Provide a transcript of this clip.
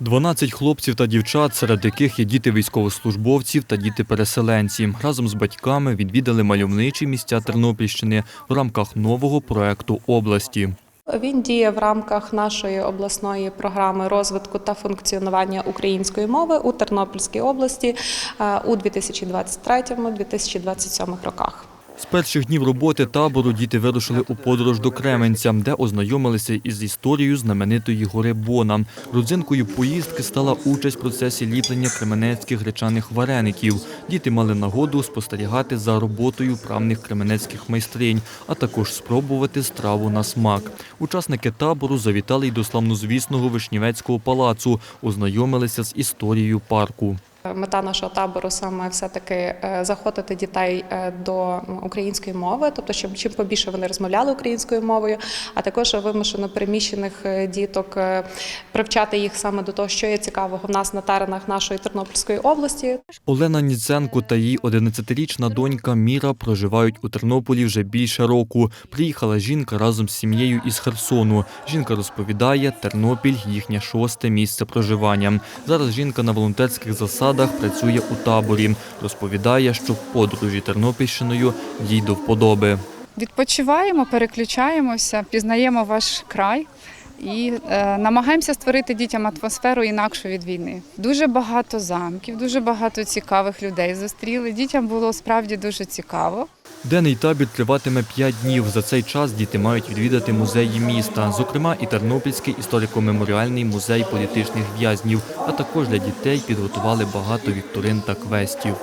12 хлопців та дівчат, серед яких є діти військовослужбовців та діти переселенці, разом з батьками відвідали мальовничі місця Тернопільщини в рамках нового проекту області. Він діє в рамках нашої обласної програми розвитку та функціонування української мови у Тернопільській області е, у 2023-2027 роках. З перших днів роботи табору діти вирушили у подорож до Кременця, де ознайомилися із історією знаменитої гори Бона. Родзинкою поїздки стала участь в процесі ліплення кременецьких гречаних вареників. Діти мали нагоду спостерігати за роботою правних кременецьких майстринь, а також спробувати страву на смак. Учасники табору завітали й до славнозвісного Вишнівецького палацу, ознайомилися з історією парку. Мета нашого табору саме все-таки е, заходити дітей е, до української мови, тобто, щоб чим побільше вони розмовляли українською мовою, а також вимушено переміщених е, діток е, привчати їх саме до того, що є цікавого в нас на теренах нашої Тернопільської області. Олена Ніценко та її 11-річна донька Міра проживають у Тернополі вже більше року. Приїхала жінка разом з сім'єю із Херсону. Жінка розповідає, Тернопіль – їхнє шосте місце проживання. Зараз жінка на волонтерських засадах працює у таборі. Розповідає, що подорожі Тернопільщиною їй до вподоби. Відпочиваємо, переключаємося, пізнаємо ваш край і е, намагаємося створити дітям атмосферу інакшу від війни. Дуже багато замків, дуже багато цікавих людей зустріли. Дітям було справді дуже цікаво. Денний табір триватиме 5 днів. За цей час діти мають відвідати музеї міста, зокрема і Тернопільський історико-меморіальний музей політичних в'язнів, а також для дітей підготували багато вікторин та квестів.